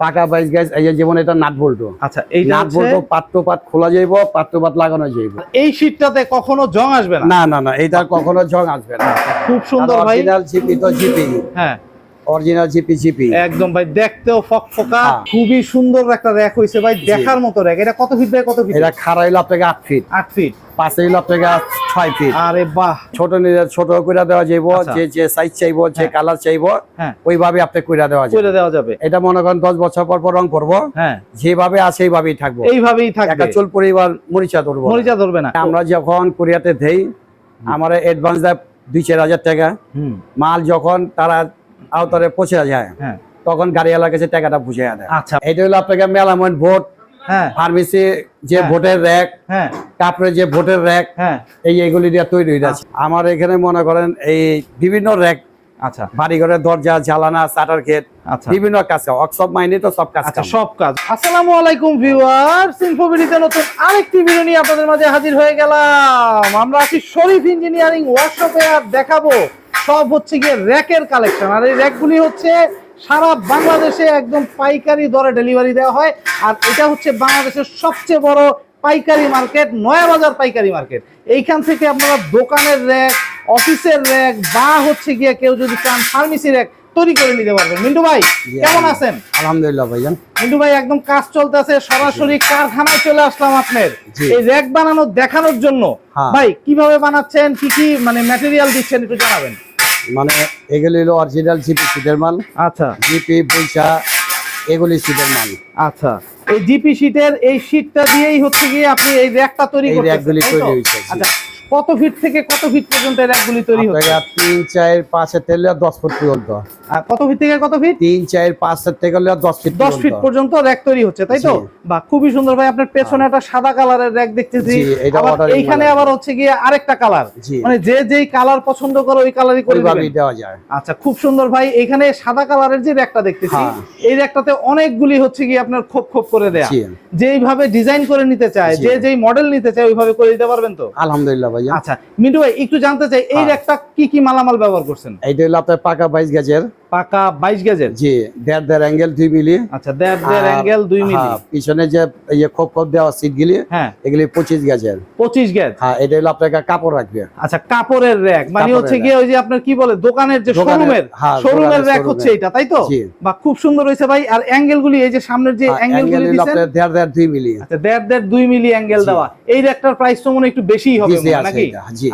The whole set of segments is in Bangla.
পাকা বাইশ গাছ এই যেমন এটা নাট বল্টু। আচ্ছা এই নাট বল্টু পাত্র পাত খোলা যাইব পাত্রপাত লাগানো যাইব। এই শীতটাতে কখনো জং আসবে না? না না না এটা কখনো জং আসবে না। খুব সুন্দর ভাই। জিপি তো জিপি। হ্যাঁ। অরিজিনাল জিপি জিপি একদম ভাই দেখতেও ফকফকা হ্যাঁ। খুবই সুন্দর একটা র্যাক হয়েছে ভাই দেখার মতো র্যাক। এটা কত ফিট বাই কত ফিট এটা খাড়া হইল আপনাকে আট ফিট আট ফিট পাশে হইল আপনাকে ছয় ফিট আরে বাহ। ছোট নিলে ছোট করে দেওয়া যাইব আচ্ছা। যে যে সাইজ চাইব যে হ্যাঁ। কালার চাইব হ্যাঁ। ওইভাবে আপনি কইরা দেওয়া যাবে। করে দেওয়া যাবে। এটা মনে করেন দশ বছর পর পর রং করব। হ্যাঁ। যেভাবে আছে এইভাবেই থাকব। এইভাবেই থাকবে। একটা চুল পরিবার মরিচা ধরবো মরিচা ধরবে না। আমরা যখন কোরিয়াতে দেই আমার অ্যাডভান্স দেয় দুই চার হাজার টাকা। মাল যখন তারা আওতারে পৌঁছে যায়। হ্যাঁ। তখন গাড়িওয়ালার কাছে টাকাটা বুঝে দেয়। আচ্ছা। এটা হলো আপনাকে মেলামন ভোট হ্যাঁ। ফার্মেসি যে হ্যাঁ। ভোটের র্যাক হ্যাঁ। কাপড়ের যে ভোটের র্যাক হ্যাঁ। এই এগুলি দিয়ে তৈরি হয়ে যাচ্ছে। আমার এখানে মনে করেন এই বিভিন্ন র্যাক আচ্ছা। বাড়িঘরের দরজা জ্বালানা চাটার ক্ষেত আচ্ছা। বিভিন্ন কাজ সব মাইনে তো সব কাজ আচ্ছা সব কাজ। আসসালামু আলাইকুম ভিউয়ার্স ইনফোবিডিতে নতুন আরেকটি ভিডিও নিয়ে আপনাদের মাঝে হাজির হয়ে গেলাম। আমরা আছি শরীফ ইঞ্জিনিয়ারিং ওয়ার্কশপে আর দেখাবো সব হচ্ছে গিয়ে র্যাকের কালেকশন আর এই র্যাকগুলি হচ্ছে সারা বাংলাদেশে একদম পাইকারি দরে ডেলিভারি দেওয়া হয়। আর এটা হচ্ছে বাংলাদেশের সবচেয়ে বড় পাইকারি মার্কেট নয়াবাজার পাইকারি মার্কেট এইখান থেকে আপনারা দোকানের র্যাক অফিসের র্যাক বা হচ্ছে গিয়ে কেউ যদি চান ফার্মেসি র্যাক তৈরি করে নিতে পারবেন। মিন্টু ভাই কেমন আছেন? আলহামদুলিল্লাহ ভাইজান মিন্টু ভাই একদম কাজ চলতেছে সরাসরি কারখানায় চলে আসলাম আপনার। এই র্যাক বানানো দেখানোর জন্য। হ্যাঁ। ভাই কীভাবে বানাচ্ছেন কি কি মানে ম্যাটেরিয়াল দিচ্ছেন একটু জানাবেন। মানে এগুলি হলো অরিজিনাল জিপি সিটের মান আচ্ছা। জিপি বৈশা এগুলি সিটের মান। আচ্ছা। এই জিপি শীটের এই শীটটা দিয়েই হচ্ছে গিয়ে আপনি এই র্যাকটা তৈরি এই র্যাকগুলি তৈরি হয়েছে, আচ্ছা কত ফিট থেকে কত ফিট পর্যন্ত এই র্যাকগুলি তৈরি হচ্ছে? তিন চার পাঁচের থেকে দশ ফুট পর্যন্ত। আর কত ফিট থেকে কত ফিট তিন চার পাঁচের থেকে দশ ফিট দশ ফিট পর্যন্ত। র্যাক তৈরি হচ্ছে তাই তো। বা খুবই সুন্দর ভাই আপনার পেছনে একটা সাদা কালারের র্যাক দেখতেছি। এইখানে আবার হচ্ছে গিয়ে আরেকটা কালার। মানে যে যেই কালার পছন্দ করে ওই কালারই করে দেওয়া যায়। আচ্ছা খুব সুন্দর ভাই এখানে সাদা কালারের যে র্যাকটা দেখতেছি হ্যাঁ। এই র্যাকটাতে অনেকগুলি হচ্ছে গিয়ে আপনার খোপ খোপ করে দেয়া। যেইভাবে ডিজাইন করে নিতে চায়। যে যেই মডেল নিতে চায় ওইভাবে করে দিতে পারবেন তো? আলহামদুলিল্লাহ ভাইয়া। আচ্ছা মিন্টু ভাই একটু জানতে চাই এই একটা কি কি মালামাল ব্যবহার করছেন? এইটা হলো আপনার পাকা বাইশ গেজের। পাকা বাইশ গেজের? জি দেড় দেড় অ্যাঙ্গেল মিলি। আচ্ছা দেড় দেড় অ্যাঙ্গেল দুই মিলি। হ্যাঁ, পিছনে যে ইয়ে খোপ খোপ দেওয়া সিট গুলি হ্যাঁ। এগুলি পঁচিশ গেজের। পঁচিশ গেজ। হ্যাঁ এটা হলো কাপড় রাখবে আচ্ছা কাপড়ের র্যাক মানে হচ্ছে ওই যে আপনার কি বলে দোকানের যে শোরুমের হ্যাঁ, শোরুমের র্যাক হচ্ছে এটা তাই তো? বা খুব সুন্দর হয়েছে ভাই। আর অ্যাঙ্গেল গুলি এই যে সামনের যে অ্যাঙ্গেল অ্যাঙ্গেল গুলি দেড় দেড় দুই মিলি। আচ্ছা দেড় দেড় দুই মিলি অ্যাঙ্গেল দেওয়া। এই র্যাকটার প্রাইস তো মনে একটু বেশিই হবে হয়, নাকি?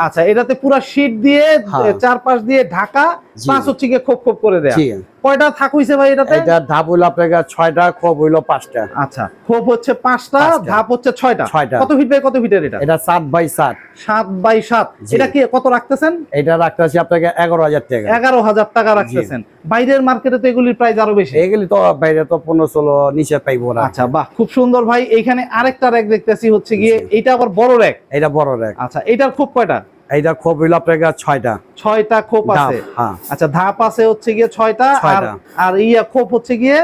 আচ্ছা এটাতে পুরো শীট দিয়ে হ্যাঁ। চারপাশ দিয়ে ঢাকা। পাঁচ হচ্ছে গিয়ে খোপ খোপ করে দেয়া। কয়টা থাক হইছে ভাই এটাতে? এটা ধাপ হইল আপনাকে ছয়টা খোপ হইল পাঁচটা। আচ্ছা খোপ হচ্ছে পাঁচটা। ধাপ হচ্ছে ছয়টা। ছয়টা। কত ফিট বাই কত ফিটের এটা? এটা সাত বাই সাত। সাত বাই সাত। এটা কি কত রাখতেছেন? এটা রাখতে আছে আপনাকে এগারো হাজার টাকা। এগারো হাজার টাকা রাখতেছেন। বাইরের মার্কেটে তো এগুলির প্রাইস আরও বেশি। এগুলি তো বাইরে তো পনেরো ষোলো নিচে পাইবো না। আচ্ছা বাহ খুব সুন্দর ভাই। এইখানে আরেকটা র্যাক দেখতেছি হচ্ছে গিয়ে। এটা আবার বড় র্যাক এটা বড় র্যাক আচ্ছা এটার খুব কয়টা? এইটা খোপ হইল আপনার ছয়টা। ছয়টা খোপ আছে। হ্যাঁ। আচ্ছা ধাপ আছে হচ্ছে গিয়ে ছয়টা আর ছয়টা। আর ইয়া খোপ হচ্ছে গিয়ে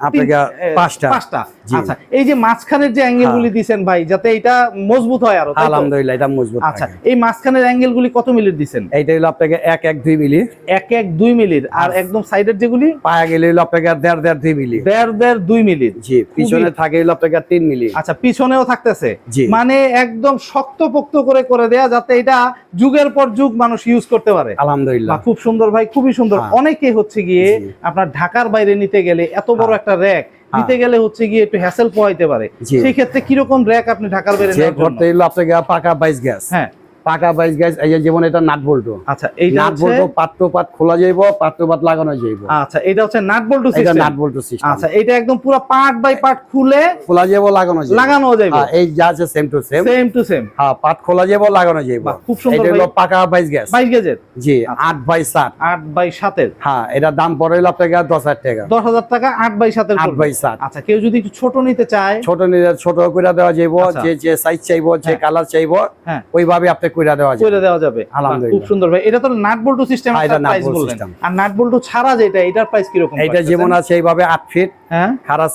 আপনাকে পাঁচটা। পাঁচটা। আচ্ছা এই যে মাঝখানের যে অ্যাঙ্গেল গুলি ভাই যাতে এটা মজবুত হয় আরও আলহামদুলিল্লাহ এটা মজবুত আচ্ছা এই মাঝখানের অ্যাঙ্গেল কত মিলির দিছেন? এইটা হইল আপনাকে এক এক দুই মিলি। এক এক দুই মিলির আর একদম সাইডের যেগুলি? পায়া গেলে হইল আপনাকে দেড় দেড় দুই মিলি। দেড় দেড় দুই মিলির। জি পিছনে থাকে হইল আপনাকে তিন মিলি। আচ্ছা পিছনেও থাকতেছে। মানে একদম শক্ত শক্তপোক্ত করে করে দেয়া যাতে এটা যুগের পর যুগ মানুষ ইউজ করতে পারে। আলহামদুলিল্লাহ। খুব সুন্দর ভাই খুবই সুন্দর। হ্যাঁ। অনেকে হচ্ছে গিয়ে আপনার ঢাকার বাইরে নিতে গেলে এত বড় হ্যাঁ। একটা র্যাক নিতে গেলে হচ্ছে গিয়ে একটু হ্যাসেল পোয়াইতে পারে। সেই ক্ষেত্রে কীরকম র্যাক আপনি ঢাকার বাইরে? ঘরতে হইল আপনাকে পাকা বাইশ গ্যাস। হ্যাঁ। পাকা বাইশ গ্যাস এই যে যেমন এটা নাট বল্টু। আচ্ছা এইটা নাট বল্টু পাত্র পাত খোলা যাইব পাত্র পাত লাগানো যাইব। আচ্ছা এটা হচ্ছে নাট বল্টু এটা নাট বল্টু সিস্টেম আচ্ছা এটা একদম পুরো পার্ট বাই পার্ট খুলে খোলা যাইব লাগানো যাইব। লাগানো যাবে হ্যাঁ, এই যা আছে same to same same to same হ্যাঁ পাত খোলা যাইব লাগানো যাইব। খুব সুন্দর এটা হলো পাকা বাইশ গ্যাস 22 গেজের জি আট বাই সাত। আট বাই সাতের? হ্যাঁ এটা দাম পড়ে হইল আপনাকে দশ হাজার টাকা। দশ হাজার টাকা আট বাই সাতের আট পড়বে। বাই সাত। আচ্ছা কেউ যদি একটু ছোট নিতে চায় ছোট নিলে ছোট করে দেওয়া যাইব আচ্ছা। যে যে সাইজ চাইব যে হ্যাঁ। কালার চাইব হ্যাঁ। ওইভাবে আপনি কইরা দেওয়া যাবে। করে দেওয়া যাবে। আলহামদুলিল্লাহ। খুব সুন্দর ভাই। এটা তো নাট বল্টু সিস্টেম হ্যাঁ, এটা nut প্রাইস bolt আর নাট বল্টু ছাড়া যেটা এটার প্রাইস কীরকম এইটা যেমন আছে এইভাবে আট ফিট হ্যাঁ।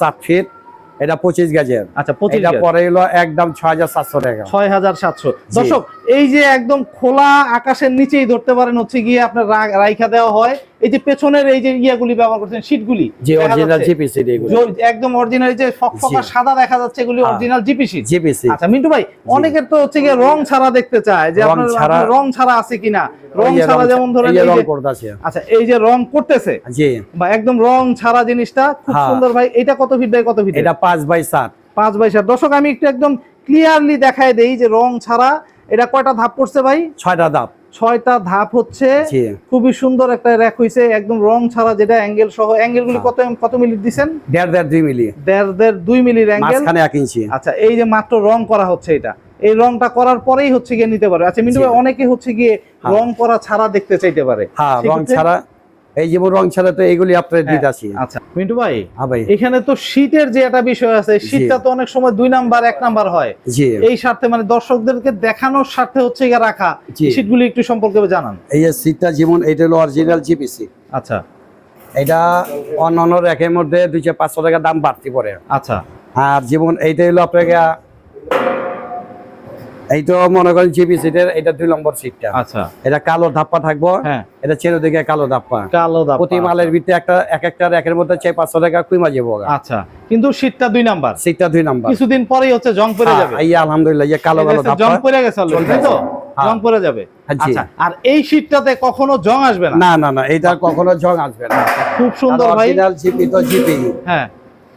আট ফিট এটা পঁচিশ গাছের আচ্ছা পঁচিশ এটা পরে হলো একদম ছয় হাজার সাতশো টাকা। ছয় হাজার সাতশো। দর্শক এই যে একদম খোলা আকাশের নিচেই ধরতে পারেন হচ্ছে গিয়ে আপনার রাইখা দেওয়া হয়। এই যে পেছনের এই যে ইয়াগুলি ব্যবহার করছেন শীটগুলি যে অরিজিনাল যাচ্ছে। জিপিসি এগুলো। একদম অরিজিনাল যে ফকফকা সাদা দেখা যাচ্ছে এগুলি। অরিজিনাল জিপি শীট জিপিসি আচ্ছা মিন্টু ভাই অনেকের তো হচ্ছে গিয়ে রং ছাড়া দেখতে চায় যে আপনার রং ছাড়া আছে কিনা? রং ছাড়া যেমন ধরেন এই যে আচ্ছা এই যে রং করতেছে জি। বা একদম রং ছাড়া জিনিসটা খুব হ্যাঁ। সুন্দর ভাই এটা কত ফিট বাই কত ফিট এটা পাঁচ বাই সাত। পাঁচ বাই সাত। দর্শক আমি একটু একদম ক্লিয়ারলি দেখায় দেই যে রং ছাড়া এটা কয়টা ধাপ পড়ছে ভাই? ছয়টা দাপ ছয়টা ধাপ হচ্ছে। খুবই সুন্দর একটা র্যাক হইছে একদম রং ছাড়া যেটা অ্যাঙ্গেল সহ। অ্যাঙ্গেল গুলি কত কত মিলি দিছেন? দেড় দেড় দুই মিলি। দেড় দেড় দুই মিলির অ্যাঙ্গেল। আচ্ছা এই যে মাত্র রং করা হচ্ছে এটা। এই রংটা করার পরেই হচ্ছে গিয়ে নিতে পারবে। আচ্ছা মিন্টু ভাই অনেকে হচ্ছে গিয়ে হ্যাঁ। রং করা ছাড়া দেখতে চাইতে পারে। হ্যাঁ রং ছাড়া এই যেমন রং ছাড়া তো এইগুলি আপনার হ্যাঁ। দিতেছি। আচ্ছা মিন্টু ভাই হ্যাঁ ভাই। এখানে তো শীতের যে একটা বিষয় আছে শীতটা তো অনেক সময় দুই নাম্বার এক নাম্বার হয়। এই স্বার্থে মানে দর্শকদেরকে দেখানোর স্বার্থে হচ্ছে রাখা। শীটগুলি একটু সম্পর্কে জানান। এই যে সিটটা যেমন এটা হলো অরিজিনাল জিপিসি আচ্ছা। এটা অন্যান্য র্যাকের মধ্যে দুইশো পাঁচশো টাকা দাম বাড়তি পড়ে। আচ্ছা। আর যেমন এইটা হলো আপনাকে এই তো মনে করেন জিপি সিটের এটা দুই নম্বর সিটটা আচ্ছা। এটা কালো ধাপ্পা থাকব। হ্যাঁ। এটা চেরো দিকে কালো ধাপ্পা। কালো দাপ প্রতি মালের ভিতরে একটা এক একটা র্যাকের মধ্যে চাই পাঁচশো টাকা কুইমা যাব আচ্ছা। কিন্তু দুই নাম্বার। সিটটা দুই নম্বর। কিছুদিন পরেই হচ্ছে জং পড়ে যাবে। এই আলহামদুলিল্লাহ এই কালো এই কালো ধাপ্পা জং পড়ে গেছে তো? হ্যাঁ। জং পড়ে যাবে। হ্যাঁ। আচ্ছা আর এই শীতটাতে কখনো জং আসবে না? না না না এটা কখনো জং আসবে না। খুব সুন্দর ভাই। জিপি তো জিপি হ্যাঁ।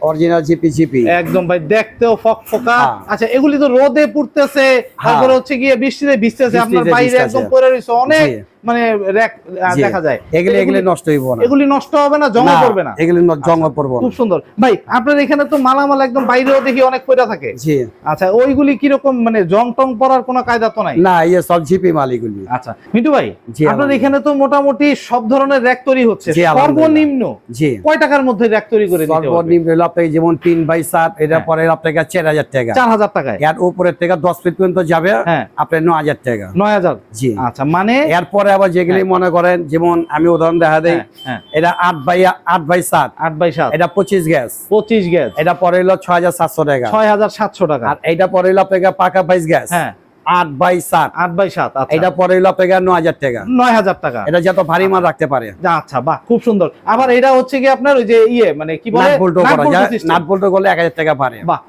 অরিজিনাল জিপি জিপি একদম ভাই দেখতেও ফকফকা। ফকা আচ্ছা এগুলি তো রোদে পুড়তেছে। তারপরে হচ্ছে গিয়ে বৃষ্টিতে ভিজতেছে আপনার বাইরে একদম পরে রয়েছে। অনেক। মানে র্যাক দেখা যায়। এগুলি এগুলি নষ্ট হইব না। এগুলি নষ্ট হবে না জং না, না। এগুলি ন- জং খুব সুন্দর। ভাই আপনার এখানে তো মালামাল একদম বাইরেও দেখি অনেক পয়রা থাকে। জি। আচ্ছা ওইগুলি কীরকম মানে জং টং পড়ার কোনো কায়দা তো নাই? না ইয়ে সব জিপি মাল এগুলি। আচ্ছা মিটু ভাই আপনার এখানে তো মোটামুটি সব ধরনের র্যাক তৈরি হচ্ছে। সর্বনিম্ন জি। কয় টাকার মধ্যে র্যাক তৈরি করে দিতে সর্বনিম্ন হলো আপনাকে যেমন তিন বাই সাত এটা হ্যাঁ। পরে আপনাকে চার হাজার টাকা। চার হাজার টাকায়? এর উপরের থেকে দশ ফিট পর্যন্ত যাবে হ্যাঁ। আপনার ন হাজার টাকা। নয় হাজার? জি। আচ্ছা মানে এরপরে আবার যেগুলি মনে করেন যেমন আমি উদাহরণ দেখা দেই হ্যাঁ, হ্যাঁ। এটা আট বাই আট বাই সাত। আট বাই সাত। এটা পঁচিশ গ্যাস। পঁচিশ গ্যাস। এটা পরে হলো ছয় হাজার সাতশো টাকা। ছয় হাজার সাতশো টাকা। আর এটা পরে হলো আপনাকে পাকা বাইশ গ্যাস। হ্যাঁ। আট বাই সাত। আট বাই সাত আচ্ছা। এটা পরে হলো আপনাকে ন হাজার টাকা। নয় হাজার টাকা। এটা যত ভারী মাল রাখতে পারে। আচ্ছা বাহ খুব সুন্দর। আবার এটা হচ্ছে কি আপনার ওই যে ইয়ে মানে কি বলে? নাট করা যায়। system। করলে এক হাজার টাকা পারে বাহ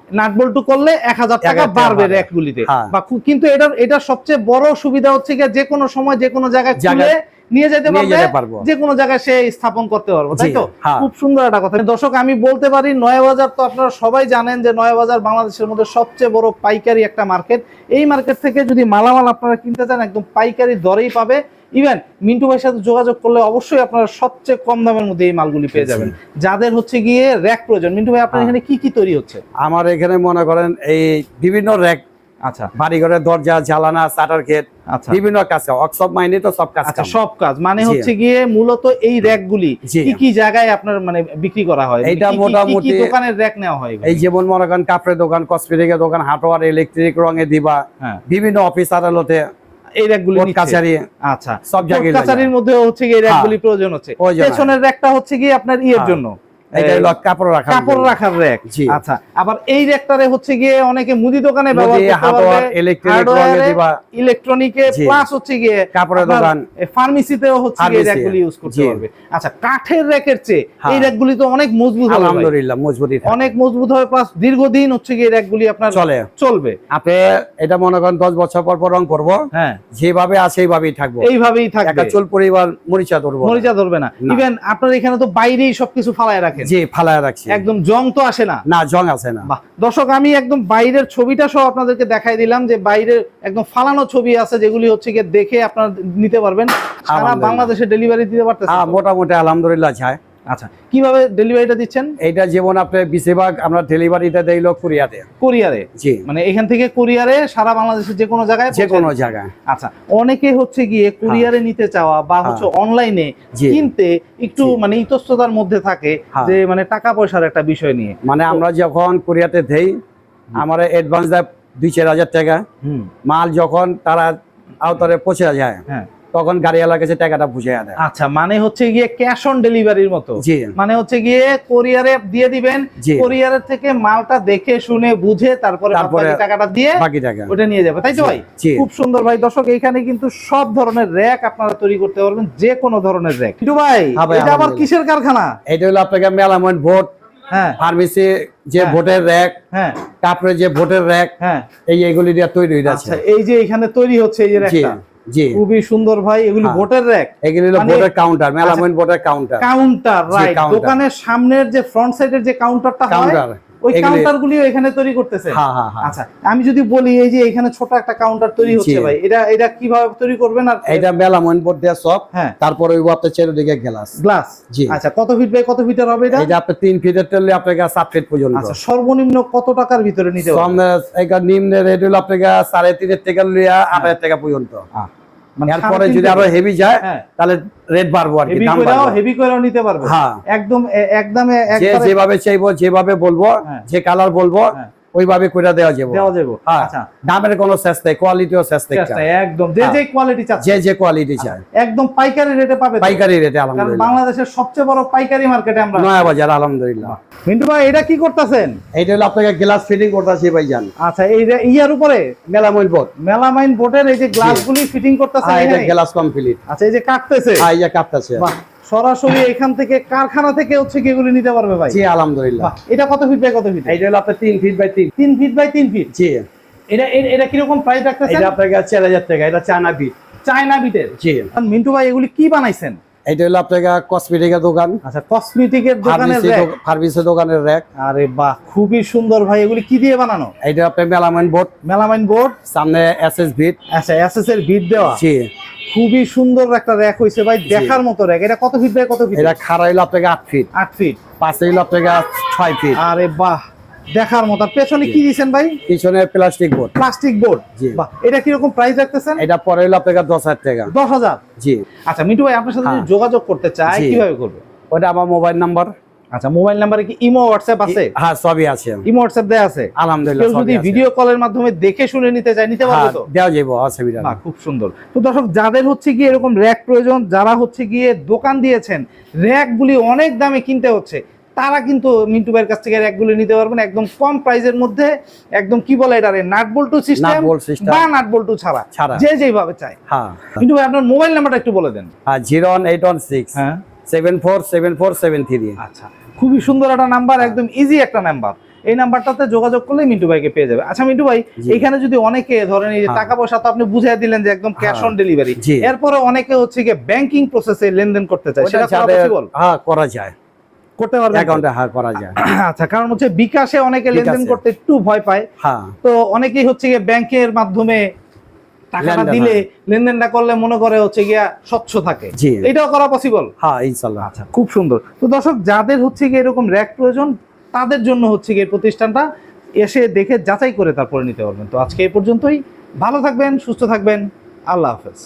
করলে এক হাজার টাকা বাড়বে হ্যাঁ। বা কিন্তু এটার এটা সবচেয়ে বড় সুবিধা হচ্ছে কি যে কোনো সময় যে কোনো জায়গায় জায়গায় নিয়ে যেতে পারবে। যে কোনো জায়গায় সে স্থাপন করতে পারব তাই তো। খুব সুন্দর একটা কথা। দর্শক আমি বলতে পারি নয়াবাজার তো আপনারা সবাই জানেন যে নয়াবাজার বাংলাদেশের মধ্যে সবচেয়ে বড় পাইকারি একটা মার্কেট। এই মার্কেট থেকে যদি মালামাল আপনারা কিনতে চান একদম পাইকারি দরেই পাবে। ইভেন মিন্টু ভাইয়ের সাথে যোগাযোগ করলে অবশ্যই আপনারা সবচেয়ে কম দামের মধ্যে এই মালগুলি পেয়ে যাবেন। যাদের হচ্ছে গিয়ে র্যাক প্রয়োজন। মিন্টু ভাই আপনার হ্যাঁ। এখানে কি কি তৈরি হচ্ছে? আমার এখানে মনে করেন এই বিভিন্ন র্যাক আচ্ছা। বাড়িঘরের দরজা জ্বালানা শাটার গেট আচ্ছা। বিভিন্ন কাজ সব মাইনে তো সব কাজ আচ্ছা সব কাজ। মানে হচ্ছে গিয়ে মূলত এই র্যাক গুলি কি কি জায়গায় আপনার মানে বিক্রি করা হয়? কি কি মোটামুটি- দোকানের র্যাক নেওয়া হয় এই যেমন মনে করেন কাপড়ের দোকান কসমেটিকের দোকান হার্ডওয়ার ইলেকট্রিক রঙে দিবা হ্যাঁ। বিভিন্ন অফিস আদালতে এই র্যাক গুলি কাছারি আচ্ছা। সব জায়গায় কাছারির মধ্যে হচ্ছে গিয়ে র্যাক হ্যাঁ। গুলি প্রয়োজন হচ্ছে। হয়। পেছনের র্যাকটা হচ্ছে গিয়ে আপনার ইয়ের হ্যাঁ। জন্য। এটা হলো কাপড় রাখা কাপড় রাখার র্যাক আচ্ছা আবার এই র্যাকটারে হচ্ছে গিয়ে অনেকে মুদি দোকানে ব্যবহার করতে পারবে ইলেকট্রিক ইলেকট্রনিকে প্লাস হচ্ছে গিয়ে কাপড়ের দোকান ফার্মেসিতেও হচ্ছে গিয়ে র্যাকগুলি ইউজ করতে পারবে। আচ্ছা কাঠের র্যাকের চেয়ে হ্যাঁ। এই র্যাকগুলি তো অনেক মজবুত হবে আলহামদুলিল্লাহ মজবুতি অনেক মজবুত হবে প্লাস দীর্ঘদিন হচ্ছে গিয়ে র্যাকগুলি আপনার চলে। চলবে। আপনি এটা মনে করেন দশ বছর পর পর রং করব। হ্যাঁ। যেভাবে আছে এইভাবেই থাকব। এইভাবেই একটা থাকবে। চুল পরিবার মরিচা ধরবো মরিচা ধরবে না। না। ইভেন আপনার এখানে তো বাইরেই সবকিছু ফালায় রাখেন। জি ফালায় রাখছি। একদম জং তো আসে না? না জং আসে না। দর্শক আমি একদম বাইরের ছবিটা সহ আপনাদেরকে দেখাই দিলাম যে বাইরের একদম ফালানো ছবি আছে যেগুলি হচ্ছে গিয়ে দেখে আপনারা নিতে পারবেন। সারা বাংলাদেশে ডেলিভারি দিতে হ্যাঁ মোটামুটি আলহামদুলিল্লাহ যায় আচ্ছা কীভাবে ডেলিভারিটা দিচ্ছেন? এইটা যেমন আপনি বেশিরভাগ আমরা ডেলিভারিটা দিল কুরিয়াতে কোরিয়ারে। জি। মানে এখান থেকে কোরিয়ারে সারা বাংলাদেশের যে কোনো জায়গায় যে কোনো জায়গায়। আচ্ছা অনেকে হচ্ছে গিয়ে কুরিয়ারে নিতে চাওয়া বা হচ্ছে অনলাইনে কিনতে একটু মানে ইতস্ততার মধ্যে থাকে হ্যাঁ। যে মানে টাকা পয়সার একটা বিষয় নিয়ে। মানে আমরা যখন কোরিয়াতে দেই আমার অ্যাডভান্স দেয় দুই চার হাজার টাকা। মাল যখন তারা আওতারে পৌঁছে যায় হ্যাঁ। তখন গাড়িওয়ালার কাছে টাকাটা বুঝিয়ে দেয়। আচ্ছা মানে হচ্ছে গিয়ে ক্যাশ অন ডেলিভারির মতো। মানে হচ্ছে গিয়ে কোরিয়ারে দিয়ে দিবেন কোরিয়ারের থেকে মালটা দেখে শুনে বুঝে তারপরে টাকাটা দিয়ে বাকি টাকা। ওটা নিয়ে যাবে তাই তো ভাই? খুব সুন্দর ভাই। দর্শক এখানে কিন্তু সব ধরনের র্যাক আপনারা তৈরি করতে পারবেন যে কোনো ধরনের র্যাক কিন্তু ভাই হ্যাঁ এটা আবার কিসের কারখানা? এটা হলো আপনাকে মেলামন ভোট হ্যাঁ। ফার্মেসি যে হ্যাঁ। ভোটের র্যাক হ্যাঁ। তারপরে যে ভোটের র্যাক হ্যাঁ। এই এগুলি দিয়ে তৈরি হয়ে যাচ্ছে আচ্ছা এই যে এখানে তৈরি হচ্ছে এই যে র্যাকটা জি। খুবই সুন্দর ভাই এগুলি হ্যাঁ। ভোটের র্যাক? এগুলি হলো ভোটের কাউন্টার মেলামন ভোটের কাউন্টার কাউন্টার রাইট দোকানের সামনের যে ফ্রন্ট সাইডের যে কাউন্টারটা হয় কাউন্টার ওই এখানে তৈরি করতেছে? হ্যাঁ হ্যাঁ হ্যাঁ। আচ্ছা আমি যদি বলি এই যে এখানে ছোট একটা কাউন্টার তৈরি হচ্ছে ভাই এটা এটা কীভাবে তৈরি করবেন আর এটা দেওয়া সব হ্যাঁ। তারপরে ওই আপনার চারিদিকে গ্লাস গ্লাস জি। আচ্ছা কত ফিট বাই কত ফিটের হবে এটা? এটা আপনার তিন ফিটের তেলে আপনাকে সাত ফিট পর্যন্ত। আচ্ছা সর্বনিম্ন কত টাকার ভিতরে নিতে হবে? এটা নিম্নের রেট হলো আপনাকে সাড়ে তিনের থেকে লিয়া আট হাজার টাকা পর্যন্ত। এরপরে যদি আরও হেভি যায় হ্যাঁ তাহলে রেট বাড়বো আর কি দাম বাড়বে। হেভি করেও নিতে পারবে হ্যাঁ একদম একদমে একবারে যেভাবে চাইব যেভাবে বলব হ্যাঁ। যে কালার বলব হ্যাঁ। ওইভাবে করে দেওয়া যাবে। দেওয়া যাবে। হ্যাঁ। আচ্ছা। দামের কোনো শেষ নেই কোয়ালিটিও শেষ নেই একদম। যে হ্যাঁ। যে কোয়ালিটি চাচ্ছে। যে যে কোয়ালিটি চায়। একদম পাইকারি রেটে পাবে পাইকারি রেটে কারণ আলহামদুলিল্লাহ। বাংলাদেশের সবচেয়ে বড় পাইকারি মার্কেটে আমরা নয়া বাজার আলহামদুলিল্লাহ। মিন্টু ভাই এটা কি করতেছেন? এইটা হলো আপনাকে গ্লাস ফিটিং করতেছি ভাইজান। আচ্ছা এই যে ইয়ার উপরে? মেলামইল বোর্ড মেলামাইন বোর্ডের এই যে গ্লাসগুলি ফিটিং করতেছেন হ্যাঁ এটা? গ্লাস কমপ্লিট আচ্ছা এই যে কাটতেছে। হ্যাঁ এই যে কাপটাছে বাহ। সরাসরি এখান থেকে কারখানা থেকে হচ্ছে কি এগুলি নিতে পারবে ভাই? জি আলহামদুলিল্লাহ। এটা কত ফিট বাই কত ফিট এটা হলো আপনার 3 ফিট বাই তিন। তিন ফিট বাই 3 ফিট জি। এটা এটা কি রকম প্রাইস রাখতেছেন? এটা আপনার কাছে 4000 টাকা এটা চায়না বিট চায়না বিটের জি। মিন্টু ভাই এগুলি কি বানাইছেন? এটা হলো আপনাকে কসমেটিকের দোকান। আচ্ছা কসমেটিকের দোকানের র্যাক ফার্মেসি দোকানের র্যাক আরে বাহ খুবই সুন্দর ভাই এগুলি কি দিয়ে বানানো? এটা আপনার মেলামাইন বোর্ড মেলামাইন বোর্ড সামনে এসএস বিট আচ্ছা এসএস এর বিট দেওয়া? জি। খুবই সুন্দর একটা র্যাক হইছে ভাই দেখার মতো র্যাক এটা কত ফিট বাই কত ফিট এটা খাড়া হইল আপনাকে আট ফিট আট ফিট পাশে হইল আপনাকে ছয় ফিট আরে বাহ দেখার মতো। পেছনে কি দিয়েছেন ভাই? পিছনে প্লাস্টিক বোর্ড প্লাস্টিক বোর্ড। বাহ এটা কীরকম প্রাইস রাখতেছেন? এটা পরে আপনাকে দশ হাজার টাকা। দশ হাজার? জি। আচ্ছা মিটু ভাই আপনার সাথে হ্যাঁ। যোগাযোগ করতে জি। কীভাবে করবে? ওটা আমার মোবাইল নাম্বার আচ্ছা মোবাইল নাম্বারে কি ইমো হোয়াটসঅ্যাপ আছে? হ্যাঁ সবই আছে। ইমো হোয়াটসঅ্যাপ দেয়া আছে? আলহামদুলিল্লাহ যদি ভিডিও কলের মাধ্যমে দেখে শুনে নিতে চাই নিতে পারবে হ্যাঁ, তো? দেওয়া যাব অসুবিধা নেই। খুব সুন্দর। তো দর্শক যাদের হচ্ছে গিয়ে এরকম র্যাক প্রয়োজন যারা হচ্ছে গিয়ে দোকান দিয়েছেন র্যাকগুলি অনেক দামে কিনতে হচ্ছে। তারা কিন্তু মিন্টু ভাইয়ের কাছ থেকে র্যাকগুলি নিতে পারবেন একদম কম প্রাইসের মধ্যে একদম কি বলে এটা নাট বল্টু সিস্টেম। বা নাট বল্টু ছাড়া ছাড়া। যে যেভাবে চায়। হ্যাঁ। মিন্টু ভাই আপনার মোবাইল নাম্বারটা একটু বলে দেন। হ্যাঁ zero one eight one six হ্যাঁ। Seven four seven four seven three. আচ্ছা খুবই সুন্দর একটা নাম্বার একদম ইজি একটা নাম্বার। এই নাম্বারটাতে যোগাযোগ করলে মিন্টু ভাইকে পেয়ে যাবে। আচ্ছা মিন্টু ভাই এখানে যদি অনেকে ধরেন এই যে হ্যাঁ। টাকা পয়সা তো আপনি বুঝিয়ে দিলেন যে একদম ক্যাশ। অন ডেলিভারি এরপরে অনেকে হচ্ছে গিয়ে ব্যাংকিং প্রসেসে লেনদেন করতে চায় সেটা করা পসিবল হ্যাঁ করা যায়। করতে পারবে অ্যাকাউন্টে হ্যাঁ করা যায়। আচ্ছা কারণ হচ্ছে বিকাশে অনেকে লেনদেন করতে একটু ভয় পায়। হ্যাঁ। তো অনেকেই হচ্ছে গিয়ে ব্যাংকের মাধ্যমে টাকাটা দিলে লেনদেনটা করলে মনে করে হচ্ছে গিয়া স্বচ্ছ থাকে। এটাও করা পসিবল হ্যাঁ ইনশাল্লাহ। আচ্ছা খুব সুন্দর। তো দর্শক যাদের হচ্ছে গিয়ে এরকম র্যাক প্রয়োজন তাদের জন্য হচ্ছে গিয়ে প্রতিষ্ঠানটা এসে দেখে যাচাই করে তারপরে নিতে পারবেন। তো আজকে এই পর্যন্তই। ভালো থাকবেন সুস্থ থাকবেন। আল্লাহ হাফেজ।